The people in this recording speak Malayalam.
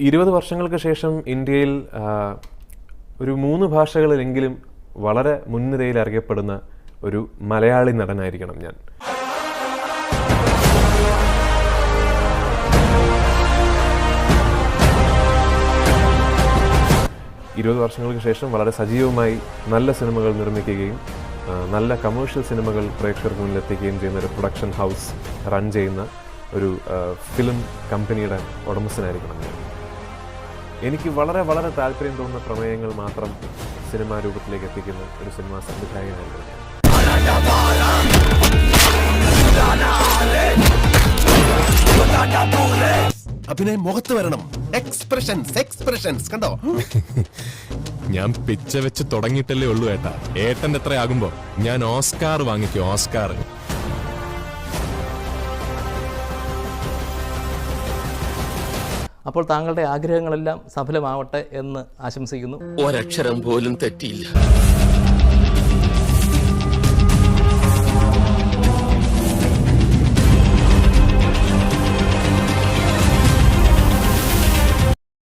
ഇരുപത് വർഷങ്ങൾക്ക് ശേഷം ഇന്ത്യയിൽ ഒരു മൂന്ന് ഭാഷകളിലെങ്കിലും വളരെ മുൻനിരയിൽ അറിയപ്പെടുന്ന ഒരു മലയാളി നടനായിരിക്കണം ഞാൻ. ഇരുപത് വർഷങ്ങൾക്ക് ശേഷം വളരെ സജീവമായി നല്ല സിനിമകൾ നിർമ്മിക്കുകയും നല്ല കമേഴ്ഷ്യൽ സിനിമകൾ പ്രേക്ഷകർക്ക് മുന്നിലെത്തിക്കുകയും ചെയ്യുന്ന ഒരു പ്രൊഡക്ഷൻ ഹൗസ് റൺ ചെയ്യുന്ന ഒരു ഫിലിം കമ്പനിയുടെ ഉടമസ്ഥനായിരിക്കണം ഞാൻ. എനിക്ക് വളരെ വളരെ താല്പര്യം തോന്നുന്ന പ്രമേയങ്ങൾ മാത്രം സിനിമാ രൂപത്തിലേക്ക് എത്തിക്കുന്ന ഒരു സിനിമാ സംവിധായകനായിരുന്നു ഞാൻ. അഭിനയം മുഖത്ത് വരണം. എക്സ്പ്രഷൻസ് എക്സ്പ്രഷൻസ് കണ്ടോ? ഞാൻ പിച്ച വെച്ച് തുടങ്ങിയിട്ടല്ലേ ഉള്ളൂ ഏട്ടാ. ഏട്ടന്റെ എത്രയാകുമ്പോ ഞാൻ ഓസ്കാർ വാങ്ങിക്കും ഓസ്കാർ. അപ്പോൾ താങ്കളുടെ ആഗ്രഹങ്ങളെല്ലാം സഫലമാവട്ടെ എന്ന് ആശംസിക്കുന്നു. ഒരക്ഷരം പോലും തെറ്റിയില്ല.